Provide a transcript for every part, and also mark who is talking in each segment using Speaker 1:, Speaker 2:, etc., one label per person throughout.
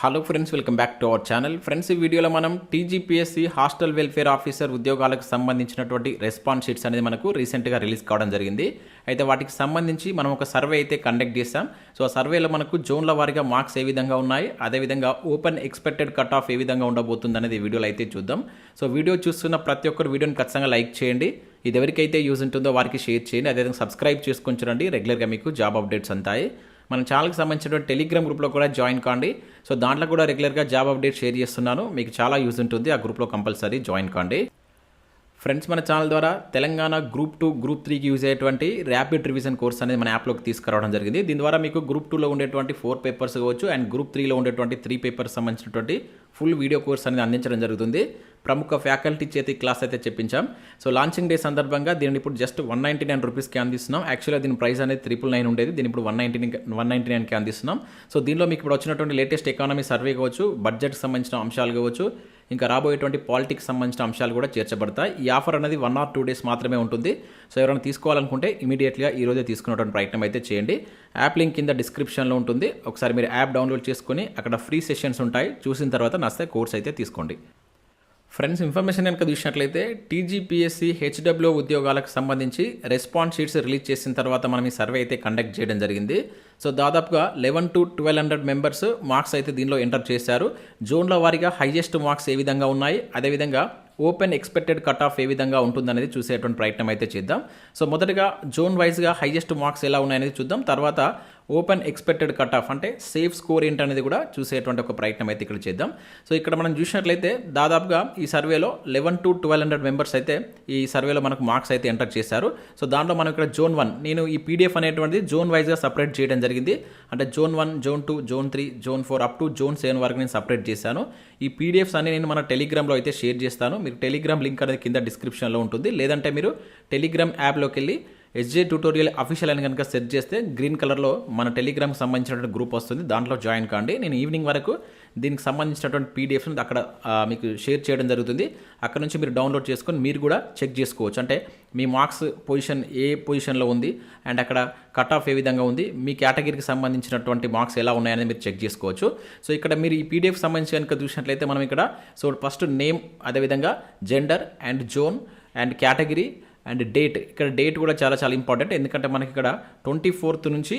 Speaker 1: Hello friends welcome back to our channel friends ఈ వీడియోలో మనం టీజీపీఎస్సీ హాస్టల్ వెల్ఫేర్ ఆఫీసర్ ఉద్యోగాలకు సంబంధించినటువంటి రెస్పాన్స్ షీట్స్ అనేది మనకు రీసెంట్గా రిలీజ్ కావడం జరిగింది. అయితే వాటికి సంబంధించి మనం ఒక సర్వే అయితే కండక్ట్ చేస్తాం సో ఆ సర్వేలో మనకు జోన్ల వారీగా మార్క్స్ ఏ విధంగా ఉన్నాయి? అదేవిధంగా ఓపెన్ ఎక్స్పెక్టెడ్ కట్ ఆఫ్ ఏ విధంగా ఉండబోతుంది అనేది వీడియోలో అయితే చూద్దాం. సో వీడియో చూస్తున్న ప్రతి ఒక్కరు వీడియోని ఖచ్చితంగా లైక్ చేయండి. ఇది ఎవరికైతే యూజ్ ఉంటుందో వారికి షేర్ చేయండి. అదేవిధంగా సబ్స్క్రైబ్ చేసుకొని చూడండి. రెగ్యులర్గా మీకు జాబ్ అప్డేట్స్ అంతాయి. మన ఛానల్కి సంబంధించిన టెలిగ్రామ్ గ్రూప్లో కూడా జాయిన్ కాండి. సో దాంట్లో కూడా రెగ్యులర్గా జాబ్ అప్డేట్ షేర్ చేస్తున్నాను. మీకు చాలా యూజ్ ఉంటుంది. ఆ గ్రూప్లో కంపల్సరీ జాయిన్ కాండి. ఫ్రెండ్స్ మన ఛానల్ ద్వారా తెలంగాణ గ్రూప్ టూ గ్రూప్ త్రీకి యూజ్ అయ్యేటువంటి ర్యాపిడ్ రివిజన్ కోర్స్ అనేది మన యాప్లోకి తీసుకురావడం జరిగింది. దీని ద్వారా మీకు గ్రూప్ టూలో ఉండేటువంటి ఫోర్ పేపర్స్ కావచ్చు అండ్ గ్రూప్ త్రీలో ఉండేటువంటి త్రీ పేపర్స్ సంబంధించినటువంటి ఫుల్ వీడియో కోర్స్ అనేది అందించడం జరుగుతుంది. ప్రముఖ ఫ్యాకల్టీ చేతి క్లాస్ అయితే చెప్పించాం. సో లాంచింగ్ డే సందర్భంగా దీనిని ఇప్పుడు జస్ట్ వన్ నైంటీ నైన్ రూపీస్కి అందిస్తున్నాం. యాక్చువల్గా దీని ప్రైస్ అనేది త్రిపుల్ నైన్ ఉండేది. దీని ఇప్పుడు వన్ నైంటీ వన్ నైంటీ నైన్కి అందిస్తున్నాం. సో దీనిలో మీకు ఇప్పుడు వచ్చినటువంటి లేటెస్ట్ ఎకానమీ సర్వే కావచ్చు బడ్జెట్కి సంబంధించిన అంశాలు కావచ్చు ఇంకా రాబోయేటువంటి పాలిటిక్స్ సంబంధించిన అంశాలు కూడా చేర్చబడతాయి. ఈ ఆఫర్ అనేది వన్ ఆర్ టూ డేస్ మాత్రమే ఉంటుంది. సో ఎవరైనా తీసుకోవాలనుకుంటే ఇమీడియట్గా ఈ రోజే తీసుకునేటువంటి ప్రయత్నం అయితే చేయండి. యాప్ లింక్ కింద డిస్క్రిప్షన్లో ఉంటుంది. ఒకసారి మీరు యాప్ డౌన్లోడ్ చేసుకొని అక్కడ ఫ్రీ సెషన్స్ ఉంటాయి. చూసిన తర్వాత నస్తే కోర్స్ అయితే తీసుకోండి. ఫ్రెండ్స్ ఇన్ఫర్మేషన్ కనుక చూసినట్లయితే టీజీపీఎస్సీ హెచ్డబ్ల్యూ ఉద్యోగాలకు సంబంధించి రెస్పాన్స్ షీట్స్ రిలీజ్ చేసిన తర్వాత మనం ఈ సర్వే అయితే కండక్ట్ చేయడం జరిగింది. సో దాదాపుగా eleven to twelve hundred members marks అయితే దీనిలో ఎంటర్ చేశారు. జోన్ల వారీగా హైయెస్ట్ మార్క్స్ ఏ విధంగా ఉన్నాయి? అదేవిధంగా ఓపెన్ ఎక్స్పెక్టెడ్ కట్ ఆఫ్ ఏ విధంగా ఉంటుందనేది చూసేటువంటి ప్రయత్నం అయితే చేద్దాం. సో మొదటగా జోన్ వైజ్గా హైయెస్ట్ మార్క్స్ ఎలా ఉన్నాయనేది చూద్దాం. తర్వాత ఓపెన్ ఎక్స్పెక్టెడ్ కట్ ఆఫ్ అంటే సేఫ్ స్కోర్ ఏంటనేది కూడా చూసేటువంటి ఒక ప్రయత్నం అయితే ఇక్కడ చేద్దాం. సో ఇక్కడ మనం చూసినట్లయితే దాదాపుగా ఈ సర్వేలో eleven to twelve hundred members అయితే ఈ సర్వేలో మనకు మార్క్స్ అయితే ఎంటర్ చేశారు. సో దాంట్లో మనం ఇక్కడ జోన్ వన్ నేను ఈ పీడిఎఫ్ అనేటువంటిది జోన్ వైజ్గా సపరేట్ చేయడం జరిగింది. అంటే zone one zone two zone three zone four up to zone seven వరకు నేను సపరేట్ చేశాను. ఈ పీడిఎఫ్స్ అన్ని నేను మన టెలిగ్రామ్లో అయితే షేర్ చేస్తాను. మీరు టెలిగ్రామ్ లింక్ అనేది కింద డిస్క్రిప్షన్లో ఉంటుంది. లేదంటే మీరు టెలిగ్రామ్ యాప్లోకి వెళ్ళి ఎస్జే ట్యూటోరియల్ అఫీషియల్ అని కనుక సెర్చ్ చేస్తే గ్రీన్ కలర్లో మన టెలిగ్రామ్కి సంబంధించినటువంటి గ్రూప్ వస్తుంది. దాంట్లో జాయిన్ కాండి. నేను ఈవినింగ్ వరకు దీనికి సంబంధించినటువంటి పీడిఎఫ్ని అక్కడ మీకు షేర్ చేయడం జరుగుతుంది. అక్కడ నుంచి మీరు డౌన్లోడ్ చేసుకొని మీరు కూడా చెక్ చేసుకోవచ్చు. అంటే మీ మార్క్స్ పొజిషన్ ఏ పొజిషన్లో ఉంది అండ్ అక్కడ కట్ ఆఫ్ ఏ విధంగా ఉంది మీ కేటగిరీకి సంబంధించినటువంటి మార్క్స్ ఎలా ఉన్నాయని మీరు చెక్ చేసుకోవచ్చు. సో ఇక్కడ మీరు ఈ పీడిఎఫ్ సంబంధించి కనుక చూసినట్లయితే మనం ఇక్కడ సో ఫస్ట్ నేమ్ అదేవిధంగా gender and zone and category and date. ఇక్కడ డేట్ కూడా చాలా చాలా ఇంపార్టెంట్. ఎందుకంటే మనకి ఇక్కడ ట్వంటీ ఫోర్త్ నుంచి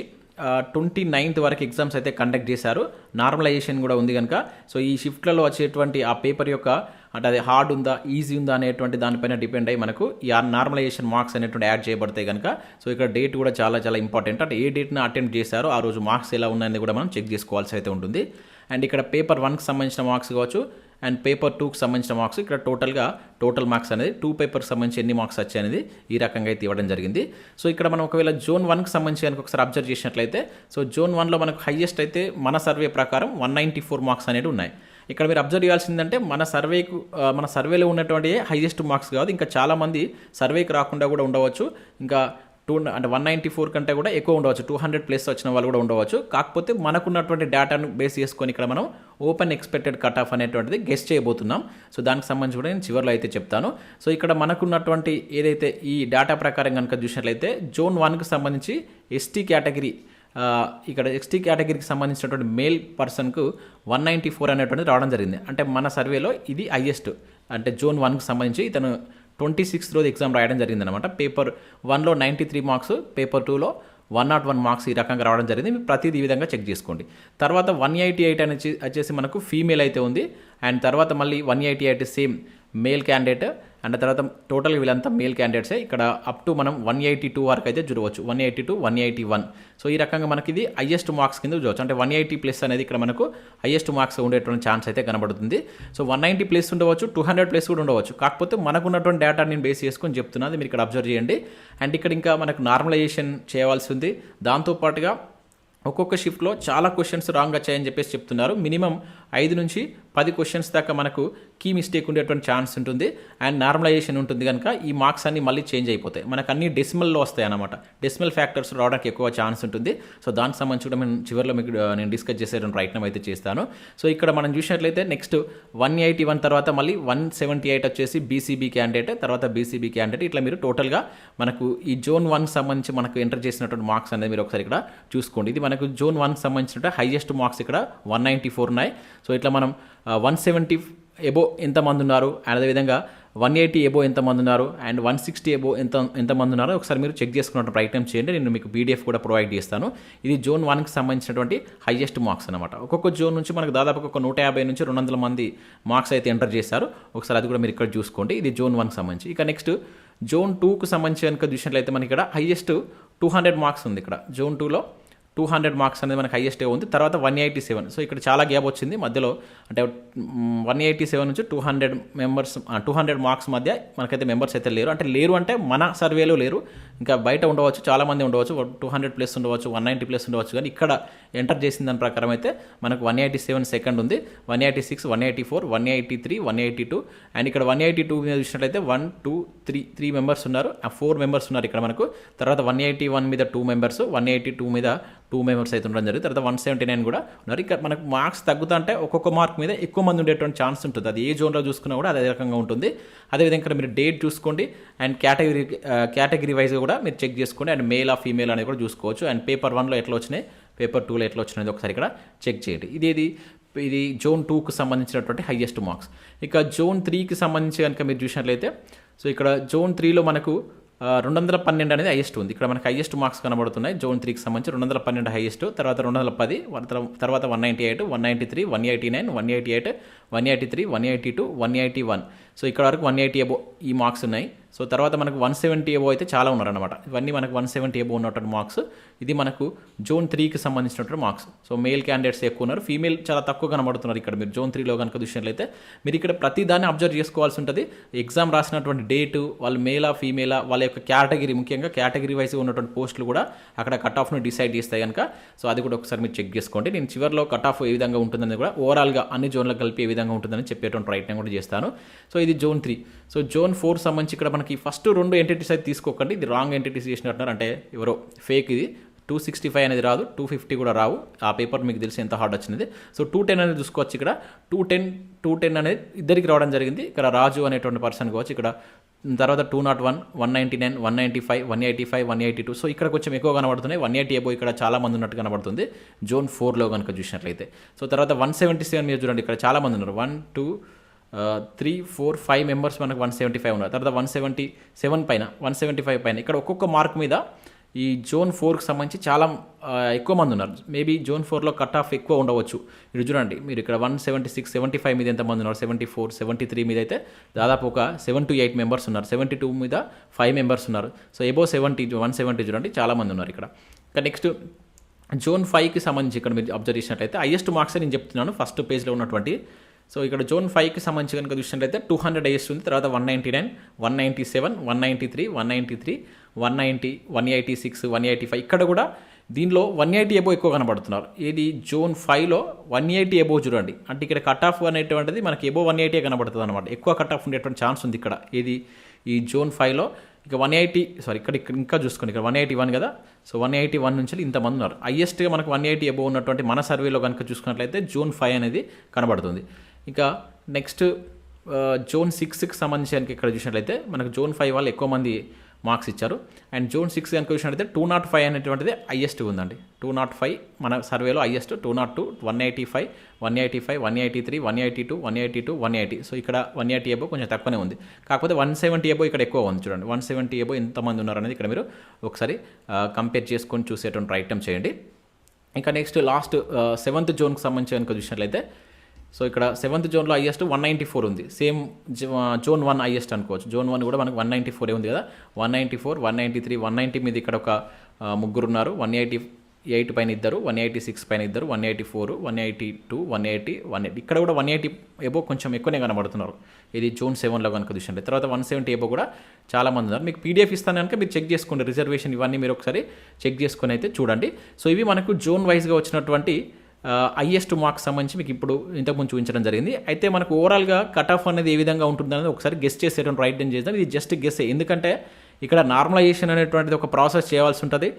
Speaker 1: ట్వంటీ నైన్త్ వరకు ఎగ్జామ్స్ అయితే కండక్ట్ చేశారు. నార్మలైజేషన్ కూడా ఉంది కనుక సో ఈ షిఫ్ట్లలో వచ్చేటువంటి ఆ పేపర్ యొక్క అంటే అది హార్డ్ ఉందా ఈజీ ఉందా అనేటువంటి దానిపైన డిపెండ్ అయ్యి మనకు ఈ నార్మలైజేషన్ మార్క్స్ అనేటువంటి యాడ్ చేయబడతాయి కనుక సో ఇక్కడ డేట్ కూడా చాలా చాలా ఇంపార్టెంట్. అంటే ఏ డేట్ని అటెంప్ట్ చేశారో ఆ రోజు మార్క్స్ ఎలా ఉన్నాయని కూడా మనం చెక్ చేసుకోవాల్సి అయితే ఉంటుంది. అండ్ ఇక్కడ పేపర్ వన్కి సంబంధించిన మార్క్స్ కావచ్చు. అండ్ పేపర్ టూకి సంబంధించిన మార్క్స్. ఇక్కడ టోటల్గా టోటల్ మార్క్స్ అనేది టూ పేపర్కి సంబంధించి ఎన్ని మార్క్స్ వచ్చాయనేది ఈ రకంగా అయితే ఇవ్వడం జరిగింది. సో ఇక్కడ మనం ఒకవేళ జోన్ వన్కి సంబంధించి కనుక ఒకసారి అబ్జర్వ్ చేసినట్లయితే సో జోన్ వన్లో మనకు హైయెస్ట్ అయితే మన సర్వే ప్రకారం వన్ నైంటీ ఫోర్ మార్క్స్ అనేవి ఉన్నాయి. ఇక్కడ మీరు అబ్జర్వ్ చేయాల్సిందంటే మన సర్వేకు మన సర్వేలో ఉన్నటువంటి హైయెస్ట్ మార్క్స్ కాదు. ఇంకా చాలామంది సర్వేకి రాకుండా కూడా ఉండవచ్చు. ఇంకా టూ అంటే వన్ నైంటీ ఫోర్ కంటే కూడా ఎక్కువ ఉండవచ్చు. టూ హండ్రెడ్ ప్లస్ వచ్చిన వాళ్ళు కూడా ఉండవచ్చు. కాకపోతే మనకున్నటువంటి డేటాను బేస్ చేసుకొని ఇక్కడ మనం ఓపెన్ ఎక్స్పెక్టెడ్ కట్ ఆఫ్ అనేటువంటిది గెస్ట్ చేయబోతున్నాం. సో దానికి సంబంధించి కూడా నేను చివరిలో అయితే చెప్తాను. సో ఇక్కడ మనకున్నటువంటి ఏదైతే ఈ డేటా ప్రకారం కనుక చూసినట్లయితే జోన్ వన్కి సంబంధించి ఎస్టీ కేటగిరీ ఇక్కడ ఎస్టీ కేటగిరీకి సంబంధించినటువంటి మేల్ పర్సన్కు వన్ నైంటీ ఫోర్ అనేటువంటిది రావడం జరిగింది. అంటే మన సర్వేలో ఇది హైయెస్ట్. అంటే జోన్ వన్కి సంబంధించి ఇతను ట్వంటీ సిక్స్త్ రోజు ఎగ్జామ్ రాయడం జరిగిందనమాట పేపర్ వన్లో నైంటీ త్రీ మార్క్స్ పేపర్ టూలో వన్ నాట్ వన్ మార్క్స్ ఈ రకంగా రావడం జరిగింది. మీరు ప్రతిదీ ఈ విధంగా చెక్ చేసుకోండి. తర్వాత వన్ ఎయిటీ ఎయిట్ అనేది వచ్చేసి మనకు ఫీమేల్ అయితే ఉంది. అండ్ తర్వాత మళ్ళీ one eighty eight same male candidate and తర్వాత టోటల్ వీళ్ళంతా మేల్ క్యాండిడేట్సే. ఇక్కడ అప్ టు మనం వన్ ఎయిటీ టూ వరకు అయితే చూడవచ్చు one eighty two one eighty one. So ఈ రకంగా మనకి ఇది హైయెస్ట్ మార్క్స్ కింద చూడవచ్చు అంటే వన్ ఎయిటీ ప్లస్ అనేది ఇక్కడ మనకు హైయెస్ట్ మార్క్స్ ఉండేటువంటి ఛాన్స్ అయితే కనబడుతుంది. సో వన్ నైంటీ ప్లస్ ఉండవచ్చు టూ హండ్రెడ్ ప్లస్ కూడా ఉండవచ్చు. కాకపోతే మనకున్నటువంటి డేటా నేను బేస్ చేసుకొని చెప్తున్నది మీరు ఇక్కడ అబ్జర్వ్ చేయండి. అండ్ ఇక్కడ ఇంకా మనకు నార్మలైజేషన్ చేయవలసి ఉంది. దాంతోపాటుగా ఒక్కొక్క షిఫ్ట్లో చాలా క్వశ్చన్స్ రాంగ్ వచ్చాయని చెప్పేసి చెప్తున్నారు. మినిమం ఐదు నుంచి పది క్వశ్చన్స్ దాకా మనకు కీ మిస్టేక్ ఉండేటువంటి ఛాన్స్ ఉంటుంది. అండ్ నార్మలైజేషన్ ఉంటుంది కనుక ఈ మార్క్స్ అన్ని మళ్ళీ చేంజ్ అయిపోతాయి. మనకు అన్ని డెసిమల్లో వస్తాయి అనమాట డెసిమల్ ఫ్యాక్టర్స్ రావడానికి ఎక్కువ ఛాన్స్ ఉంటుంది. సో దానికి సంబంధించి కూడా నేను చివరిలో మీకు నేను డిస్కస్ చేసే ప్రయత్నం అయితే చేస్తాను. సో ఇక్కడ మనం చూసినట్లయితే నెక్స్ట్ వన్ ఎయిటీ వన్ తర్వాత మళ్ళీ వన్ సెవెంటీ ఎయిట్ వచ్చేసి బీసీబీ క్యాండిడేట్ తర్వాత బీసీబీ క్యాండిడేట్ ఇట్లా మీరు టోటల్గా మనకు ఈ జోన్ వన్ సంబంధించి మనకు ఎంటర్ చేసినటువంటి మార్క్స్ అనేది మీరు ఒకసారి ఇక్కడ చూసుకోండి. ఇది మనకు జోన్ వన్ సంబంధించిన హైయెస్ట్ మార్క్స్ ఇక్కడ వన్ నైంటీ ఫోర్ ఉన్నాయి. సో ఇట్లా మనం వన్ సెవెంటీ ఎబో ఎంతమంది ఉన్నారు? అండ్ అదేవిధంగా వన్ ఎయిటీ ఎబో ఎంతమంది ఉన్నారు? అండ్ వన్ సిక్స్టీ ఎబో ఎంత ఎంతమంది ఉన్నారో ఒకసారి మీరు చెక్ చేసుకున్న ప్రయత్నం చేయండి. నేను మీకు పీడిఎఫ్ కూడా ప్రొవైడ్ చేస్తాను. ఇది జోన్ వన్కి సంబంధించినటువంటి హైయెస్ట్ మార్క్స్ అనమాట ఒక్కొక్క జోన్ నుంచి మనకు దాదాపు ఒక నూట యాభై నుంచి రెండు వందల మంది మార్క్స్ అయితే ఎంటర్ చేశారు. ఒకసారి అది కూడా మీరు ఇక్కడ చూసుకోండి. ఇది జోన్ వన్కి సంబంధించి. ఇక నెక్స్ట్ జోన్ టూకు సంబంధించి కనుక చూసినట్లయితే మనకి ఇక్కడ హైయెస్ట్ టూ హండ్రెడ్ మార్క్స్ ఉంది ఇక్కడ. జోన్ టూలో టూ హండ్రెడ్ మార్క్స్ అనేది మనకి హైయెస్ట్ ఉంది తర్వాత వన్ ఎయిటీ సెవెన్ సో ఇక్కడ చాలా గ్యాప్ వచ్చింది మధ్యలో అంటే వన్ ఎయిటీ సెవెన్ నుంచి two hundred members two hundred marks మధ్య మనకైతే మెంబర్స్ అయితే లేరు అంటే లేరు అంటే మన సర్వేలో లేరు ఇంకా బయట ఉండవచ్చు చాలామంది ఉండవచ్చు టూ హండ్రెడ్ ప్లస్ ఉండవచ్చు వన్ నైంటీ ప్లస్ ఉండవచ్చు కానీ ఇక్కడ ఎంటర్ చేసిన దాని ప్రకారం అయితే మనకు వన్ ఎయిటీ సెవెన్ సెకండ్ ఉంది one eighty six one eighty four one eighty three one eighty two and ఇక్కడ వన్ ఎయిటీ టూ మీద చూసినట్లయితే one two three three members ఉన్నారు ఆ ఫోర్ మెంబర్స్ ఉన్నారు ఇక్కడ మనకు తర్వాత వన్ ఎయిటీ వన్ మీద two members one eighty two మీద టూ మెంబర్స్ అయితే ఉండడం జరిగింది. తర్వాత వన్ సెవెంటీ నైన్ కూడా ఉన్నారు. ఇక్కడ మనకు మార్క్స్ తగ్గుతా అంటే ఒక్కొక్క మార్క్ మీద ఎక్కువ మంది ఉండేటువంటి ఛాన్స్ ఉంటుంది. అది ఏ జోన్లో చూసుకున్నా కూడా అదే రకంగా ఉంటుంది. అదేవిధంగా ఇక్కడ మీరు డేట్ చూసుకోండి. అండ్ కేటగిరీ కేటగిరీ వైజ్గా కూడా మీరు చెక్ చేసుకోండి. అండ్ మేల్ ఆ ఫీమేల్ అనేది కూడా చూసుకోవచ్చు. అండ్ పేపర్ వన్లో ఎట్లా వచ్చినాయి? పేపర్ టూలో ఎట్లా వచ్చినాయి ఒకసారి ఇక్కడ చెక్ చేయండి. ఇది ఇది జోన్ టూకు సంబంధించినటువంటి హైయెస్ట్ మార్క్స్. ఇక జోన్ త్రీకి సంబంధించి కనుక మీరు చూసినట్లయితే సో ఇక్కడ జోన్ త్రీలో మనకు రెండు వందల పన్నెండు అనేది హైయెస్ట్ ఉంది. ఇక్కడ మనకి హైయెస్ట్ మార్క్స్ కనబడుతున్నాయి. జోన్ త్రీకి సంబంధించి రెండు వందల పన్నెండు హైయెస్ట్ తర్వాత రెండు వందల పది తర్వాత one ninety eight one ninety three one eighty nine one eighty eight one eighty three one eighty two one eighty one. So ఇక్కడ వరకు వన్ ఎయిటీ ఎబో ఈ మార్క్స్ ఉన్నాయి. సో తర్వాత మనకు వన్ సెవెంటీ ఏవో అయితే చాలా ఉన్నారనమాట ఇవన్నీ మనకు వన్ సెవెంటీ ఏవో ఉన్నటువంటి మార్క్స్ ఇది మనకు జోన్ త్రీకి సంబంధించినటువంటి మార్క్స్ సో మేల్ క్యాండిడేట్స్ ఎక్కువ ఉన్నారు. ఫీమేల్ చాలా తక్కువ కనబడుతున్నారు ఇక్కడ మీరు జోన్ త్రీలో కనుక చూసినట్లయితే. మీరు ఇక్కడ ప్రతి దాన్ని అబ్జర్వ్ చేసుకోవాల్సి ఉంటుంది. ఎగ్జామ్ రాసినటువంటి డేటు వాళ్ళు మేలా ఫీమేలా వాళ్ళ యొక్క కేటగిరీ ముఖ్యంగా కేటగిరీ వైజ్ ఉన్నటువంటి పోస్టులు కూడా అక్కడ కట్ ఆఫ్ను డిసైడ్ చేస్తాయి కనుక సో అది కూడా ఒకసారి మీరు చెక్ చేసుకోండి. నేను చివరిలో కట్ ఆఫ్ ఏ విధంగా ఉంటుందని కూడా ఓవరాల్గా అన్ని జోన్లకు కలిపి ఏ విధంగా ఉంటుందని చెప్పేటువంటి ప్రయత్నం కూడా చేస్తాను. సో ఇది zone three so zone four సంబంధించి ఇక్కడ మనకి ఫస్ట్ రెండు ఎంటిటీస్ అయితే తీసుకోకండి. ఇది రాంగ్ ఎంటిటీస్ చేసినట్టున్నారు. అంటే ఎవరో ఫేక్ ఇది. టూ సిక్స్టీ ఫైవ్ అనేది రాదు. టూ ఫిఫ్టీ కూడా రావు. ఆ పేపర్ మీకు తెలిసి ఎంత హార్డ్ వచ్చినది సో టూ టెన్ అనేది చూసుకోవచ్చు ఇక్కడ. టూ టెన్ టూ టెన్ అనేది ఇద్దరికి రావడం జరిగింది. ఇక్కడ రాజు అనేటువంటి పర్సన్ కావచ్చు. ఇక్కడ తర్వాత two nought one one ninety nine one ninety five one eighty five one eighty two so ఇక్కడ కొంచెం ఎక్కువ కనబడుతున్నాయి. వన్ ఎయిటీ ఎబో ఇక్కడ చాలా మంది ఉన్నట్టు కనబడుతుంది. జోన్ ఫోర్లో కనుక చూసినట్లయితే. సో తర్వాత వన్ సెవెంటీ సెవెన్ మీరు చూడండి. ఇక్కడ చాలా మంది ఉన్నారు. One two three four five members మనకు వన్ సెవెంటీ ఫైవ్ ఉన్నారు. తర్వాత వన్ సెవెంటీ సెవెన్ పైన వన్ సెవెంటీ ఫైవ్ పైన. ఇక్కడ ఒక్కొక్క మార్క్ మీద ఈ జోన్ ఫోర్కి సంబంధించి చాలా ఎక్కువ మంది ఉన్నారు. మేబీ జోన్ ఫోర్లో కట్ ఆఫ్ ఎక్కువ ఉండవచ్చు. మీరు చూడండి మీరు ఇక్కడ one seventy six seventy five మీద ఎంతమంది ఉన్నారు? సెవెంటీ ఫోర్ సెవెంటీ త్రీ మీద అయితే దాదాపు ఒక సెవెన్ టు ఎయిట్ మెంబర్స్ ఉన్నారు. సెవెంటీ టూ మీద ఫైవ్ మెంబర్స్ ఉన్నారు. So above seventy one seventy చూడండి చాలా మంది ఉన్నారు ఇక్కడ. ఇంకా నెక్స్ట్ జోన్ ఫైవ్కి సంబంధించి ఇక్కడ మీరు అబ్జర్వ్ చేసినట్లయితే హైయెస్ట్ మార్క్స్ నేను చెప్తున్నాను. ఫస్ట్ పేజ్లో ఉన్నటువంటి సో ఇక్కడ జోన్ ఫైవ్కి సంబంధించి కనుక చూసినట్లయితే టూ హండ్రెడ్ హైయెస్ట్ ఉంది తర్వాత one ninety nine one ninety seven one ninety three one ninety three one ninety one eighty six one eighty five ఇక్కడ కూడా దీనిలో వన్ ఎయిటీ ఎబో ఎక్కువ కనబడుతున్నారు. ఇది జోన్ ఫైవ్లో వన్ ఎయిటీ ఎబో చూడండి. అంటే ఇక్కడ కట్ ఆఫ్ అనేటువంటిది మనకి ఎబో వన్ ఎయిటీ కనబడుతుంది అనమాట ఎక్కువ కట్ ఆఫ్ ఉండేటువంటి ఛాన్స్ ఉంది ఇక్కడ. ఇది ఈ జోన్ ఫైవ్లో ఇక వన్ ఎయిటీ సారీ ఇక్కడ ఇక్కడ ఇంకా చూసుకోండి. ఇక్కడ వన్ ఎయిటీ వన్ కదా? సో వన్ ఎయిటీ వన్ నుంచి ఇంతమంది ఉన్నారు. హైయెస్ట్గా మనకు వన్ ఎయిటీ అబోవ్ ఉన్నటువంటి మన సర్వేలో కనుక చూసుకున్నట్లయితే జోన్ ఫైవ్ అనేది కనబడుతుంది. ఇక నెక్స్ట్ uh, జోన్ సిక్స్కి సంబంధించి ఇక్కడ చూసినట్లయితే మనకు జోన్ ఫైవ్ వాళ్ళు ఎక్కువ మంది మార్క్స్ ఇచ్చారు. అండ్ జోన్ సిక్స్ కనుక చూసినట్లయితే టూ నాట్ ఫైవ్ అనేటువంటిది హైయెస్ట్ ఉందండి. టూ నాట్ ఫైవ్ మన సర్వేలో highest two nought two one eighty five one eighty five one eighty three one eighty two one eighty two one eighty so ఇక్కడ one eighty above కొంచెం తక్కువనే ఉంది. కాకపోతే one seventy above ఇక్కడ ఎక్కువ ఉంది చూడండి. వన్ సెవెంటీ ఎబో ఎంతమంది ఉన్నారు అనేది ఇక్కడ మీరు ఒకసారి uh, కంపేర్ చేసుకొని చూసేటువంటి ప్రయత్నం చేయండి. ఇంకా నెక్స్ట్ లాస్ట్ సెవెంత్ జోన్కి సంబంధించి కనుక చూసినట్లయితే సో ఇక్కడ సెవెంత్ జోన్లో హైయెస్ట్ వన్ నైంటీ ఫోర్ ఉంది. సేమ్ జోన్ వన్ హైయెస్ట్ అనుకోవచ్చు. జోన్ వన్ కూడా మనకు వన్ నైంటీ ఫోర్ ఉంది కదా? One ninety four one ninety three one ninety మీద ఇక్కడ ఒక ముగ్గురు ఉన్నారు వన్ ఎయిటీ ఎయిట్ పైన ఇద్దరు వన్ ఎయిటీ సిక్స్ పైన ఇద్దరు one eighty four one eighty two one eighty one eighty ఇక్కడ కూడా వన్ ఎయిటీ ఏబో కొంచెం ఎక్కువనే కనబడుతున్నారు. ఇది జోన్ సెవెన్లో కనుక చూసండి తర్వాత వన్ సెవెంటీ ఏబో కూడా చాలా మంది ఉన్నారు. మీకు పీడిఎఫ్ ఇస్తాను కనుక మీరు చెక్ చేసుకోండి. రిజర్వేషన్ ఇవన్నీ మీరు ఒకసారి చెక్ చేసుకొని అయితే చూడండి. సో ఇవి మనకు జోన్ వైజ్గా వచ్చినటువంటి హయ్యెస్ట్ మార్క్స్ సంబంధించి మీకు ఇప్పుడు ఇంతకుముందు చూపించడం జరిగింది. అయితే మనకు ఓవరాల్గా కట్ ఆఫ్ అనేది ఏ విధంగా ఉంటుందనేది ఒకసారి గెస్ట్ చేసేటువంటి రైట్ డౌన్ చేద్దాం. ఇది జస్ట్ గెస్ ఎందుకంటే ఇక్కడ నార్మలైజేషన్ అనేటువంటిది ఒక ప్రాసెస్ చేయాల్సి ఉంటుంది.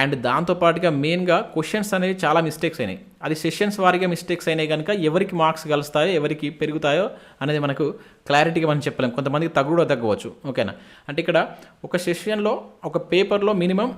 Speaker 1: అండ్ దాంతోపాటుగా మెయిన్గా క్వశ్చన్స్ అనేవి చాలా మిస్టేక్స్ అయినాయి. అది సెషన్స్ వారిగా మిస్టేక్స్ అయినాయి కనుక ఎవరికి మార్క్స్ కలుస్తాయో ఎవరికి పెరుగుతాయో అనేది మనకు క్లారిటీగా మనం చెప్పలేం. కొంతమందికి తగ్గుడో తగ్గవచ్చు. ఓకేనా అంటే ఇక్కడ ఒక సెషన్లో ఒక పేపర్లో మినిమం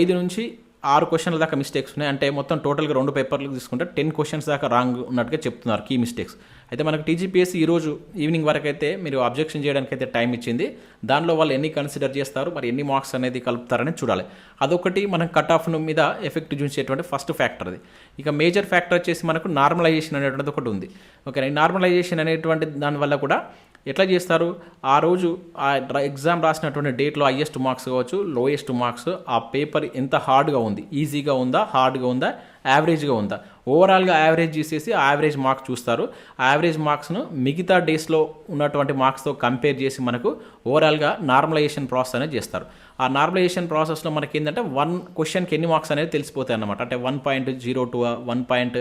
Speaker 1: ఐదు నుంచి ఆరు క్వశ్చన్ల దాకా మిస్టేక్స్ ఉన్నాయి. అంటే మొత్తం టోటల్గా రెండు పేపర్లు తీసుకుంటే టెన్ క్వశ్చన్స్ దాకా రాంగ్ ఉన్నట్టుగా చెప్తున్నారు కీ మిస్టేక్స్ అయితే మనకు టీజీపీఎస్సీ ఈరోజు ఈవినింగ్ వరకు అయితే మీరు అబ్జెక్షన్ చేయడానికి అయితే టైం ఇచ్చింది. దానిలో వాళ్ళు ఎన్ని కన్సిడర్ చేస్తారు మరి ఎన్ని మార్క్స్ అనేది కలుపుతారని చూడాలి. అదొకటి మనం కట్ ఆఫ్ మీద ఎఫెక్ట్ చూసేటువంటి ఫస్ట్ ఫ్యాక్టర్ అది. ఇక మేజర్ ఫ్యాక్టర్ వచ్చేసి మనకు నార్మలైజేషన్ అనేటువంటిది ఒకటి ఉంది. ఓకే నార్మలైజేషన్ అనేటువంటి దానివల్ల కూడా ఎట్లా చేస్తారు? ఆ రోజు ఆ ఎగ్జామ్ రాసినటువంటి డేట్లో హయ్యెస్ట్ మార్క్స్ కావచ్చు లోయెస్ట్ మార్క్స్ ఆ పేపర్ ఎంత హార్డ్గా ఉంది? ఈజీగా ఉందా? హార్డ్గా ఉందా? యావరేజ్గా ఉందా? ఓవరాల్గా యావరేజ్ చేసేసి ఆ యావరేజ్ మార్క్స్ చూస్తారు. ఆ యావరేజ్ మార్క్స్ను మిగతా డేస్లో ఉన్నటువంటి మార్క్స్తో కంపేర్ చేసి మనకు ఓవరాల్గా నార్మలైజేషన్ ప్రాసెస్ అనేది చేస్తారు. ఆ నార్మలైజేషన్ ప్రాసెస్లో మనకి ఏంటంటే వన్ క్వశ్చన్కి ఎన్ని మార్క్స్ అనేది తెలిసిపోతాయి అనమాట అంటే one point zero two one point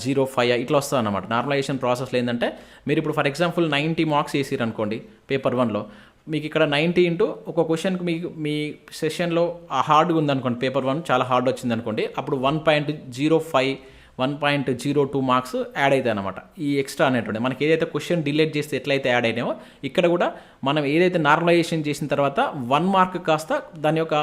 Speaker 1: zero five ఇట్లా వస్తుంది అనమాట నార్మలైజేషన్ ప్రాసెస్లో ఏంటంటే మీరు ఇప్పుడు ఫర్ ఎగ్జాంపుల్ నైంటీ మార్క్స్ వేసారు అనుకోండి పేపర్ వన్లో మీకు ఇక్కడ నైంటీ ఇంటూ ఒక క్వశ్చన్కి మీకు మీ సెషన్లో ఆ హార్డ్గా ఉందనుకోండి పేపర్ వన్ చాలా హార్డ్ వచ్చింది అనుకోండి అప్పుడు one point zero five one point zero two marks add అవుతాయి అనమాట ఈ ఎక్స్ట్రా అనేటువంటి మనకి ఏదైతే క్వశ్చన్ డిలేట్ చేస్తే ఎట్లయితే యాడ్ అయినాయో ఇక్కడ కూడా మనం ఏదైతే నార్మలైజేషన్ చేసిన తర్వాత వన్ మార్క్ కాస్త దాని యొక్క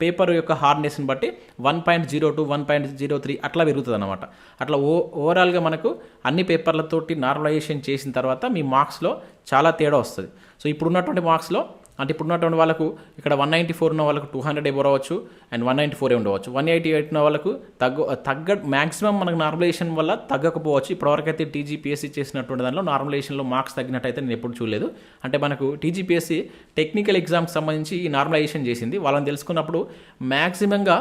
Speaker 1: పేపర్ యొక్క హార్డ్నెస్ని బట్టి one point zero two one point zero three అట్లా పెరుగుతుంది అనమాట అట్లా ఓ ఓవరాల్గా మనకు అన్ని పేపర్లతోటి నార్మలైజేషన్ చేసిన తర్వాత మీ మార్క్స్లో చాలా తేడా వస్తుంది. సో ఇప్పుడున్నటువంటి మార్క్స్లో అంటే ఇప్పుడు ఉన్నటువంటి వాళ్ళకు ఇక్కడ వన్ నైంటీ ఫోర్ ఉన్న వాళ్ళకు టూ హండ్రెడ్ ఎబో రావచ్చు అండ్ వన్ నైంటీ ఫోర్ ఉండవచ్చు. వన్ ఎయిటీ ఎయిట్ ఉన్న వాళ్ళకు తగ్గ తగ్గ మ్యాక్సిమం మనకు నార్మలైజేషన్ వల్ల తగ్గకపోవచ్చు. ఇప్పటివరకు అయితే టీజీపీఎస్సీ చేసినటువంటి దానిలో నార్మలైజేషన్లో మార్క్స్ తగ్గినట్టయితే నేను ఎప్పుడు చూడలేదు. అంటే మనకు టీజీపీఎస్సీ టెక్నికల్ ఎగ్జామ్కి సంబంధించి ఈ నార్మలైజేషన్ చేసింది. వాళ్ళని తెలుసుకున్నప్పుడు మ్యాక్సిమంగా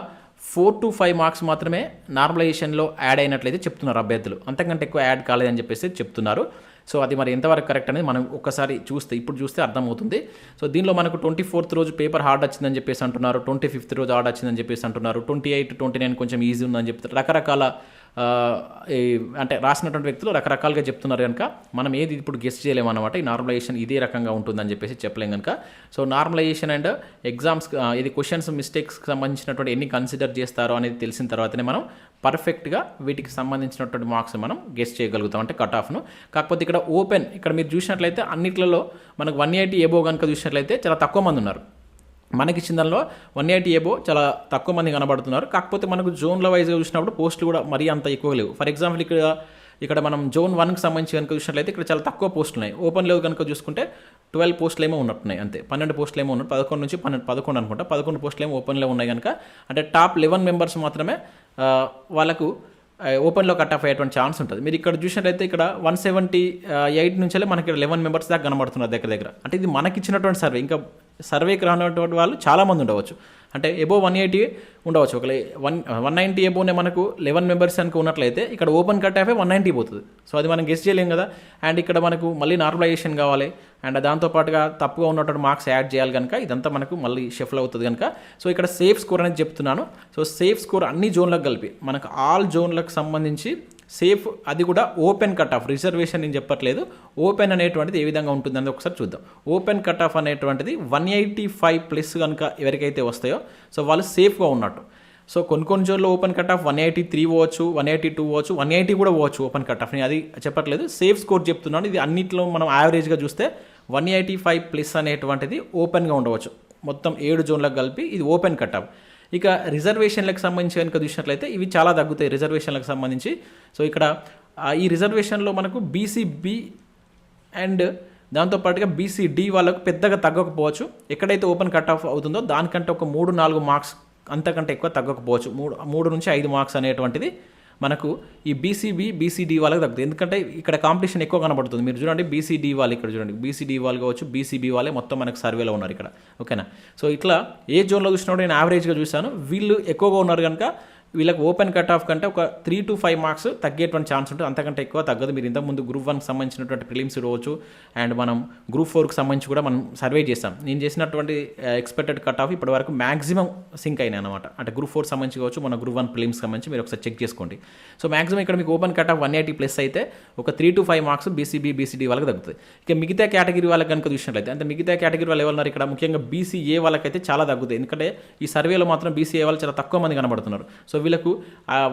Speaker 1: ఫోర్ టు ఫైవ్ మార్క్స్ మాత్రమే నార్మలైజేషన్లో యాడ్ అయినట్లయితే చెప్తున్నారు అభ్యర్థులు. అంతకంటే ఎక్కువ యాడ్ కాలేదని చెప్పేసి చెప్తున్నారు. సో అది మరి ఎంతవరకు కరెక్ట్ అనేది మనం ఒకసారి చూస్తే ఇప్పుడు చూస్తే అర్థమవుతుంది. సో దీనిలో మనకు ట్వంటీ ఫోర్త్ రోజు పేపర్ హార్డ్ వచ్చిందని చెప్పేసి అంటున్నారు ట్వంటీ ఫిఫ్త్ రోజు హార్డ్ వచ్చిందని చెప్పేసి అంటున్నారు ట్వంటీ ఎయిట్ ట్వంటీ నైన్ కొంచెం ఈజీ ఉందని చెప్తారు రకరకాల అంటే రాసినటువంటి వ్యక్తులు రకరకాలుగా చెప్తున్నారు కనుక మనం ఏది ఇప్పుడు గెస్ట్ చేయలేము అనమాట ఈ నార్మలైజేషన్ ఇదే రకంగా ఉంటుందని చెప్పేసి చెప్పలేం కనుక. సో నార్మలైజేషన్ అండ్ ఎగ్జామ్స్ ఇది క్వశ్చన్స్ మిస్టేక్స్కి సంబంధించినటువంటి ఎన్ని కన్సిడర్ చేస్తారో అనేది తెలిసిన తర్వాతనే మనం పర్ఫెక్ట్గా వీటికి సంబంధించినటువంటి మార్క్స్ మనం గెస్ట్ చేయగలుగుతాం. అంటే కట్ ఆఫ్ను కాకపోతే ఇక్కడ ఓపెన్ ఇక్కడ మీరు చూసినట్లయితే అన్నిట్లలో మనకు వన్ ఎయిటీ ఏబో కనుక చూసినట్లయితే చాలా తక్కువ మంది ఉన్నారు. మనకి చిన్నలో వన్ ఎయిటీ ఏబో చాలా తక్కువ మంది కనబడుతున్నారు. కాకపోతే మనకు జోన్ల వైజ్గా చూసినప్పుడు పోస్టులు కూడా మరీ అంత ఎక్కువ లేవు. ఫర్ ఎగ్జాంపుల్ ఇక్కడ ఇక్కడ మనం జోన్ వన్కి సంబంధించి కనుక చూసినట్లయితే ఇక్కడ చాలా తక్కువ పోస్టులు ఉన్నాయి. ఓపెన్ లేవు కనుక చూసుకుంటే ట్వెల్వ్ పోస్టులు ఏమో ఉన్నట్టున్నాయి అంతే. పన్నెండు పోస్టులు ఏమో ఉన్నాయి పదకొండు నుంచి పన్నెండు పదకొండు అనుకుంటా. పదకొండు పోస్టులు ఏమో ఓపెన్లో ఉన్నాయి కనుక. అంటే టాప్ లెవెన్ మెంబర్స్ మాత్రమే వాళ్ళకు ఓపెన్లో కట్ ఆఫ్ అయ్యేటువంటి ఛాన్స్ ఉంటుంది. మీరు ఇక్కడ చూసినట్లయితే ఇక్కడ వన్ సెవెంటీ ఎయిట్ నుంచే మనకి లెవెన్ మెంబర్స్ దాకా కనబడుతున్నారు దగ్గర దగ్గర. అంటే ఇది మనకి ఇచ్చినటువంటి సర్వే ఇంకా సర్వేకి రానటువంటి వాళ్ళు చాలామంది ఉండవచ్చు. అంటే ఎబో వన్ ఎయిటీ ఉండవచ్చు. ఒక వన్ వన్ నైంటీ ఎబోనే మనకు లెవెన్ మెంబర్స్ కనుక ఉన్నట్లయితే ఇక్కడ ఓపెన్ కట్ ఆఫే వన్ నైంటీ పోతుంది. సో అది మనం గెస్ట్ చేయలేం కదా. అండ్ ఇక్కడ మనకు మళ్ళీ నార్మలైజేషన్ కావాలి. అండ్ దాంతోపాటుగా తప్పుగా ఉన్నటువంటి మార్క్స్ యాడ్ చేయాలి కనుక ఇదంతా మనకు మళ్ళీ షఫల్ అవుతుంది కనుక సో ఇక్కడ సేఫ్ స్కోర్ అనేది చెప్తున్నాను. సో సేఫ్ స్కోర్ అన్ని జోన్లకు కలిపి మనకు ఆల్ జోన్లకు సంబంధించి సేఫ్ అది కూడా ఓపెన్ కట్ ఆఫ్. రిజర్వేషన్ నేను చెప్పట్లేదు. ఓపెన్ అనేటువంటిది ఏ విధంగా ఉంటుందని ఒకసారి చూద్దాం. ఓపెన్ కట్ ఆఫ్ అనేటువంటిది వన్ ఎయిటీ ఫైవ్ ప్లస్ కనుక ఎవరికైతే వస్తాయో సో వాళ్ళు సేఫ్గా ఉన్నట్టు. సో కొన్ని కొన్ని జోన్లో open cut off one eighty three పోవచ్చు వన్ ఎయిటీ టూ పోవచ్చు వన్ ఎయిటీ కూడా పోవచ్చు ఓపెన్ కట్ ఆఫ్. నేను అది చెప్పట్లేదు. సేఫ్ స్కోర్ చెప్తున్నాను. ఇది అన్నింటిలో మనం యావరేజ్గా చూస్తే వన్ ఎయిటీ ఫైవ్ ప్లస్ అనేటువంటిది ఓపెన్గా ఉండవచ్చు. మొత్తం ఏడు జోన్లకు కలిపి ఇది ఓపెన్ కట్ ఆఫ్. ఇక రిజర్వేషన్లకు సంబంధించి కనుక చూసినట్లయితే ఇవి చాలా తగ్గుతాయి రిజర్వేషన్లకు సంబంధించి. సో ఇక్కడ ఈ రిజర్వేషన్లో మనకు బీసీబీ అండ్ దాంతోపాటుగా బీసీడీ వాళ్ళకు పెద్దగా తగ్గకపోవచ్చు. ఎక్కడైతే ఓపెన్ కట్ ఆఫ్ అవుతుందో దానికంటే ఒక మూడు నాలుగు మార్క్స్ అంతకంటే ఎక్కువ తగ్గకపోవచ్చు. మూడు మూడు నుంచి ఐదు మార్క్స్ అనేటువంటిది మనకు ఈ బీసీబీ బీసీడీ వాళ్ళకి తగ్గుతుంది. ఎందుకంటే ఇక్కడ కాంపిటీషన్ ఎక్కువ కనబడుతుంది. మీరు చూడండి బీసీడీ వాళ్ళు ఇక్కడ చూడండి. బీసీడీ వాళ్ళు కావచ్చు బీసీబీ వాళ్ళే మొత్తం మనకు సర్వేలో ఉన్నారు ఇక్కడ. ఓకేనా సో ఇట్లా ఏ జోన్లో చూసినప్పుడు నేను యావరేజ్గా చూశాను. వీళ్ళు ఎక్కువగా ఉన్నారు కనుక వీళ్ళకి ఓపెన్ కట్ ఆఫ్ కంటే ఒక త్రీ టు ఫైవ్ మార్క్స్ తగ్గేటువంటి ఛాన్స్ ఉంటుంది అంతకంటే ఎక్కువ తగ్గదు. మీరు ఇంతకుముందు గ్రూప్ వన్కి సంబంధించినటువంటి ప్రిలిమ్స్ ఇవ్వచ్చు అండ్ మనం గ్రూప్ ఫోర్కి సంబంధించి కూడా మనం సర్వే చేస్తాం. నేను చేసినటువంటి ఎక్స్పెక్టెడ్ కట్ ఆఫ్ ఇప్పటి వరకు మాక్సిమం సింక్ అయినాయి అనమాట అంటే గ్రూప్ ఫోర్ సంబంధించి కావచ్చు మన గ్రూప్ వన్ ప్రిలిమ్స్ సంబంధించి మీరు ఒకసారి చెక్ చేసుకోండి. సో మాక్సిమం ఇక్కడ మీకు open cut off one eighty plus అయితే ఒక three to five marks BCB BCD వాళ్ళకి తగ్గుతుంది. ఇక మిగతా కేటగిరీ వాళ్ళకి కనుక చూసినట్లయితే అంటే మిగతా కేటగిరీ వాళ్ళు ఎవరున్నారు ఇక్కడ? ముఖ్యంగా బీసీఏ వాళ్ళకైతే చాలా తగ్గుతుంది ఎందుకంటే ఈ సర్వేలో మాత్రం బీసీఏ వాళ్ళు చాలా తక్కువ మంది కనబడుతున్నారు. సో వీళ్ళకు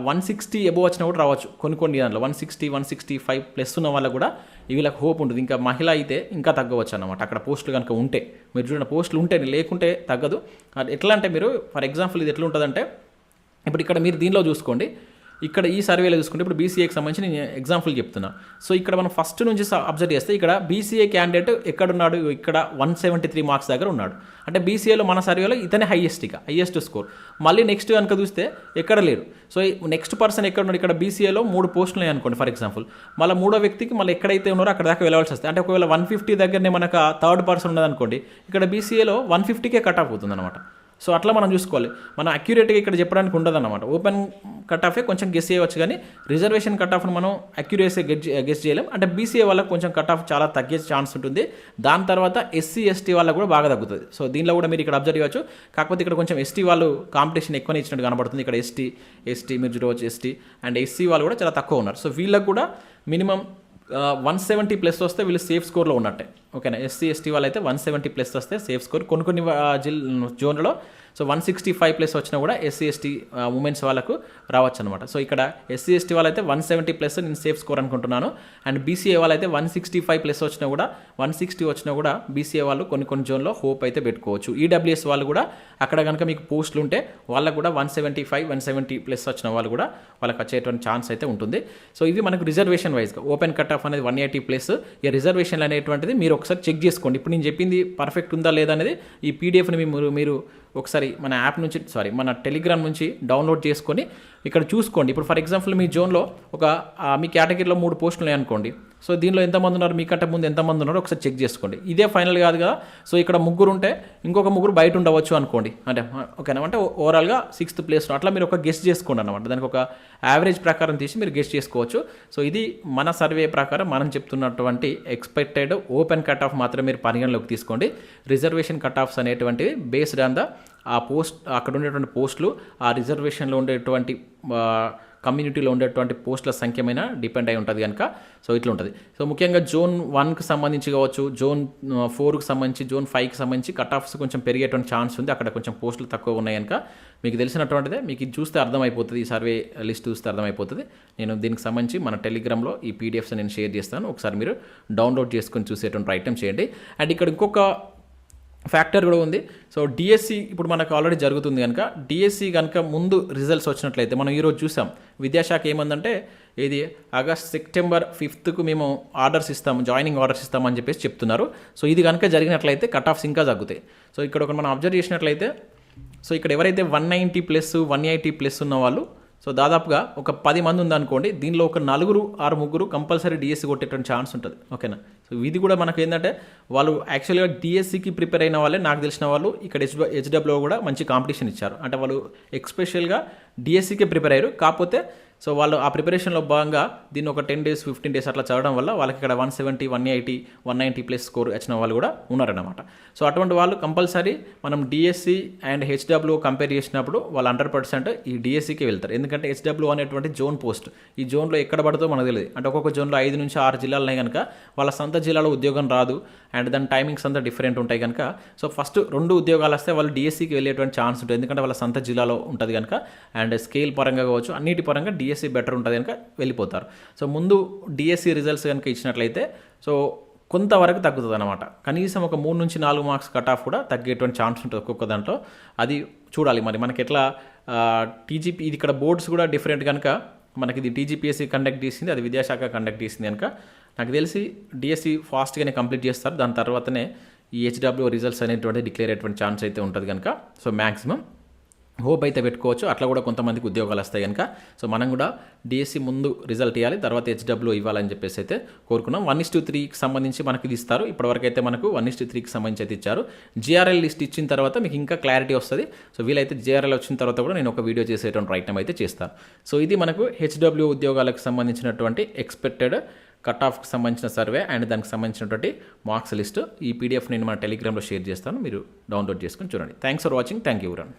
Speaker 1: వన్ సిక్స్టీ ఎబో వచ్చినా కూడా రావచ్చు. కొన్ని కొన్ని దాంట్లో one sixty one sixty five plus ఉన్న వాళ్ళకు కూడా వీళ్ళకి హోప్ ఉంటుంది. ఇంకా మహిళ అయితే ఇంకా తగ్గవచ్చు అన్నమాట. అక్కడ పోస్టులు కనుక ఉంటే మీరు చూడండి పోస్టులు ఉంటే లేకుంటే తగ్గదు. అది ఎట్లా అంటే మీరు ఫర్ ఎగ్జాంపుల్ ఇది ఎట్లా ఉంటుందంటే ఇప్పుడు ఇక్కడ మీరు దీనిలో చూసుకోండి. ఇక్కడ ఈ సర్వేలో చూసుకుంటే ఇప్పుడు బీసీఏకి సంబంధించి నేను ఎగ్జాంపుల్ చెప్తున్నా. సో ఇక్కడ మనం ఫస్ట్ నుంచి అబ్జర్వ్ చేస్తే ఇక్కడ బీసీఏ క్యాండిడేట్ ఎక్కడున్నాడు? ఇక్కడ వన్ సెవెంటీ త్రీ మార్క్స్ దగ్గర ఉన్నాడు. అంటే బీసీఏలో మన సర్వేలో ఇతనే హైయెస్ట్ ఇక హైయెస్ట్ స్కోర్ మళ్ళీ నెక్స్ట్ కనుక చూస్తే ఎక్కడ లేరు. సో నెక్స్ట్ పర్సన్ ఎక్కడ ఉన్నాడు ఇక్కడ బీసీఏలో మూడు పోస్టులు ఉన్నాయి అనుకోండి ఫర్ ఎగ్జాంపుల్ మళ్ళీ మూడో వ్యక్తికి మళ్ళీ ఎక్కడైతే ఉన్నారో అక్కడ దాకా వెళ్ళవలసి వస్తుంది. అంటే ఒకవేళ వన్ ఫిఫ్టీ దగ్గరనే మనకు థర్డ్ పర్సన్ ఉన్నదనుకోండి ఇక్కడ బీసీఏలో వన్ ఫిఫ్టీకే కట్ ఆఫ్ అవుతుంది అనమాట సో అట్లా మనం చూసుకోవాలి. మనం అక్యురేట్గా ఇక్కడ చెప్పడానికి ఉండదు అనమాట ఓపెన్ కట్ ఆఫే కొంచెం గెస్ చేయవచ్చు కానీ రిజర్వేషన్ కట్ ఆఫ్ను మనం అక్యురేసీ గెస్ గెస్ చేయలేం. అంటే బీసీఏ వాళ్ళకి కొంచెం కట్ ఆఫ్ చాలా తగ్గే ఛాన్స్ ఉంటుంది. దాని తర్వాత ఎస్సీ ఎస్టీ వాళ్ళకి కూడా బాగా తగ్గుతుంది. సో దీనిలో కూడా మీరు ఇక్కడ అబ్జర్వ్ చేయవచ్చు. కాకపోతే ఇక్కడ కొంచెం ఎస్టీ వాళ్ళు కాంపిటీషన్ ఎక్కువనే ఇచ్చినట్టు కనబడుతుంది. ఇక్కడ ఎస్టీ ఎస్టీ మీరు చూడవచ్చు ఎస్టీ అండ్ ఎస్సీ వాళ్ళు కూడా చాలా తక్కువ ఉన్నారు. సో వీళ్ళకి కూడా మినిమం వన్ సెవెంటీ ప్లస్ వస్తే వీళ్ళు సేఫ్ స్కోర్లో ఉన్నట్టే. ఓకేనా? ఎస్సీ ఎస్టీ వాళ్ళు అయితే వన్ సెవెంటీ ప్లస్ వస్తే సేఫ్ స్కోర్. కొన్ని కొన్ని జిల్ జోన్లలో so one sixty five plus వచ్చినా కూడా ఎస్సీ ఎస్టీ ఉమెన్స్ వాళ్ళకు రావచ్చు అనమాట సో ఇక్కడ ఎస్సీ ఎస్టీ వాళ్ళైతే వన్ సెవెంటీ ప్లస్ నేను సేఫ్ స్కోర్ అనుకుంటున్నాను. అండ్ బీసీఏ వాళ్ళైతే వన్ సిక్స్టీ ఫైవ్ ప్లస్ వచ్చినా కూడా వన్ సిక్స్టీ వచ్చినా కూడా బీసీఏ వాళ్ళు కొన్ని కొన్ని జోన్లో హోప్ అయితే పెట్టుకోవచ్చు. ఈడబ్ల్యూఎస్ వాళ్ళు కూడా అక్కడ కనుక మీకు పోస్టులు ఉంటే వాళ్ళకు కూడా one seventy five one seventy plus వచ్చిన వాళ్ళు కూడా వాళ్ళకి వచ్చేటువంటి ఛాన్స్ అయితే ఉంటుంది. సో ఇది మనకు రిజర్వేషన్ వైజ్గా ఓపెన్ కట్ ఆఫ్ అనేది వన్ ఎయిటీ ప్లస్. ఈ రిజర్వేషన్లు అనేటువంటిది మీరు ఒకసారి చెక్ చేసుకోండి. ఇప్పుడు నేను చెప్పింది పర్ఫెక్ట్ ఉందా లేదా అనేది ఈ పీడిఎఫ్ని మీరు మీరు ఒకసారి మన యాప్ నుంచి సారీ మన టెలిగ్రామ్ నుంచి డౌన్లోడ్ చేసుకొని ఇక్కడ చూసుకోండి. ఇప్పుడు ఫర్ ఎగ్జాంపుల్ మీ జోన్లో ఒక మీ కేటగిరీలో మూడు పోస్టులు ఉన్నాయి అనుకోండి సో దీనిలో ఎంతమంది ఉన్నారు? మీకంటే ముందు ఎంతమంది ఉన్నారో ఒకసారి చెక్ చేసుకోండి. ఇదే ఫైనల్ కాదు కదా? సో ఇక్కడ ముగ్గురు ఉంటే ఇంకొక ముగ్గురు బయట ఉండవచ్చు అనుకోండి. అంటే ఓకేనా? అంటే ఓవరాల్గా సిక్స్త్ ప్లేస్ అట్లా మీరు ఒక గెస్ట్ చేసుకోండి అనమాట దానికి ఒక యావరేజ్ ప్రకారం తీసి మీరు గెస్ట్ చేసుకోవచ్చు. సో ఇది మన సర్వే ప్రకారం మనం చెప్తున్నటువంటి ఎక్స్పెక్టెడ్ ఓపెన్ కట్ ఆఫ్ మాత్రం మీరు పరిగణలోకి తీసుకోండి. రిజర్వేషన్ కట్ ఆఫ్స్ అనేటువంటివి బేస్డ్ ఆన్ ద ఆ పోస్ట్ అక్కడ ఉండేటువంటి పోస్టులు ఆ రిజర్వేషన్లో ఉండేటువంటి కమ్యూనిటీలో ఉండేటువంటి పోస్టుల సంఖ్య మీద డిపెండ్ అయి ఉంటుంది కనుక సో ఇట్లా ఉంటుంది సో ముఖ్యంగా జోన్ వన్కి సంబంధించి కావచ్చు జోన్ ఫోర్కి సంబంధించి జోన్ ఫైవ్కి సంబంధించి కట్ ఆఫ్స్ కొంచెం పెరిగేటువంటి ఛాన్స్ ఉంది. అక్కడ కొంచెం పోస్టులు తక్కువ ఉన్నాయి కనుక మీకు తెలిసినటువంటిదే మీకు చూస్తే అర్థమైపోతుంది ఈ సర్వే లిస్ట్ చూస్తే అర్థమైపోతుంది. నేను దీనికి సంబంధించి మన టెలిగ్రామ్లో ఈ పీడిఎఫ్స్ నేను షేర్ చేస్తాను. ఒకసారి మీరు డౌన్లోడ్ చేసుకొని చూసేటువంటి ప్రయత్నం చేయండి. అండ్ ఇక్కడ ఇంకొక ఫ్యాక్టర్ కూడా ఉంది. సో డిఎస్సి ఇప్పుడు మనకు ఆల్రెడీ జరుగుతుంది కనుక డిఎస్సి కనుక ముందు రిజల్ట్స్ వచ్చినట్లయితే మనం ఈరోజు చూసాం. విద్యాశాఖ ఏమందంటే ఇది ఆగస్ట్ సెప్టెంబర్ ఫిఫ్త్కు మేము ఆర్డర్స్ ఇస్తాము జాయినింగ్ ఆర్డర్స్ ఇస్తామని చెప్పేసి చెప్తున్నారు. సో ఇది కనుక జరిగినట్లయితే కట్ ఆఫ్స్ ఇంకా తగ్గుతాయి. సో ఇక్కడ ఒక మనం అబ్జర్వ్ చేసినట్లయితే సో ఇక్కడ ఎవరైతే one ninety plus one eighty plus ఉన్న వాళ్ళు సో దాదాపుగా ఒక పది మంది ఉందనుకోండి దీనిలో ఒక నలుగురు ఆరు ముగ్గురు కంపల్సరీ డిఎస్సి కొట్టేటువంటి ఛాన్స్ ఉంటుంది. ఓకేనా సో ఇది కూడా మనకు ఏంటంటే వాళ్ళు యాక్చువల్గా డిఎస్సికి ప్రిపేర్ అయిన వాళ్ళే నాకు తెలిసిన వాళ్ళు ఇక్కడ హెచ్ హెచ్డబ్ల్యూ కూడా మంచి కాంపిటీషన్ ఇచ్చారు. అంటే వాళ్ళు ఎక్స్పెషల్గా డిఎస్సికి ప్రిపేర్ అయ్యారు. కాకపోతే సో వాళ్ళు ఆ ప్రిపరేషన్లో భాగంగా దీన్ని ఒక టెన్ డేస్ ఫిఫ్టీన్ డేస్ అట్లా చదవడం వల్ల వాళ్ళకి ఇక్కడ one seventy one eighty one ninety plus score వచ్చిన వాళ్ళు కూడా ఉన్నారన్నమాట. సో అటువంటి వాళ్ళు కంపల్సరీ మనం డిఎస్సి అండ్ హెచ్డబ్ల్యూ కంపేర్ చేసినప్పుడు వాళ్ళు హండ్రెడ్ పర్సెంట్ ఈ డిఎస్సికి వెళ్తారు. ఎందుకంటే హెచ్డబ్ల్యూ అనేటువంటి జోన్ పోస్ట్. ఈ జోన్లో ఎక్కడ పడుతుందో మనకు తెలియదు. అంటే ఒక్కొక్క జోన్లో ఐదు నుంచి ఆరు జిల్లాలు ఉన్నాయి కనుక వాళ్ళ సొంత జిల్లాలో ఉద్యోగం రాదు. అండ్ దాని టైమింగ్స్ అంతా డిఫరెంట్ ఉంటాయి కనుక. సో ఫస్ట్ రెండు ఉద్యోగాలు వస్తే వాళ్ళు డిఎస్సికి వెళ్ళేటువంటి ఛాన్స్ ఉంటుంది. ఎందుకంటే వాళ్ళ సొంత జిల్లాలో ఉంటుంది కనుక. అండ్ స్కేల్ పరంగా కావచ్చు అన్నిటి పరంగా డిఎస్సి బెటర్ ఉంటుంది కనుక వెళ్ళిపోతారు. సో ముందు డిఎస్సి రిజల్ట్స్ కనుక ఇచ్చినట్లయితే సో కొంతవరకు తగ్గుతుంది అనమాట కనీసం ఒక మూడు నుంచి నాలుగు మార్క్స్ కట్ ఆఫ్ కూడా తగ్గేటువంటి ఛాన్స్ ఉంటుంది ఒక్కొక్క దాంట్లో. అది చూడాలి మరి మనకి ఎట్లా టీజీపీ ఇది ఇక్కడ బోర్డ్స్ కూడా డిఫరెంట్ కనుక. మనకి ఇది టీజీపీఎస్సీ కండక్ట్ చేసింది అది విద్యాశాఖ కండక్ట్ చేసింది కనుక. నాకు తెలిసి డిఎస్సి ఫాస్ట్గానే కంప్లీట్ చేస్తారు. దాని తర్వాతనే ఈ హెచ్డబ్ల్యూ రిజల్ట్స్ అనేటువంటి డిక్లేర్ అయ్యేటువంటి ఛాన్స్ అయితే ఉంటుంది కనుక సో మ్యాక్సిమం హోప్ అయితే పెట్టుకోవచ్చు. అట్లా కూడా కొంతమందికి ఉద్యోగాలు వస్తాయి కనుక సో మనం కూడా డిఎస్సి ముందు రిజల్ట్ ఇవ్వాలి తర్వాత హెచ్డబ్ల్యూ ఇవ్వాలని చెప్పేసి అయితే కోరుకున్నాం. వన్ ఇస్ టూ త్రీకి సంబంధించి మనకి ఇది ఇస్తారు. ఇప్పటివరకు అయితే మనకు వన్ ఇస్ టూ త్రీకి సంబంధించి అయితే ఇచ్చారు. జిఆర్ఎల్ లిస్ట్ ఇచ్చిన తర్వాత మీకు ఇంకా క్లారిటీ వస్తుంది. సో వీలైతే జిఆర్ఎల్ వచ్చిన తర్వాత కూడా నేను ఒక వీడియో చేసేటువంటి ప్రయత్నం అయితే చేస్తాను. సో ఇది మనకు హెచ్డబ్ల్యూ ఉద్యోగాలకు సంబంధించినటువంటి ఎక్స్పెక్టెడ్ కట్ ఆఫ్కి సంబంధించిన సర్వే అండ్ దానికి సంబంధించినటువంటి మార్క్స్ లిస్ట్ ఈ పీడిఎఫ్ నేను మన టెలిగ్రామ్లో షేర్ చేస్తాను. మీరు డౌన్లోడ్ చేసుకుని చూడండి. Thanks for watching. Thank you run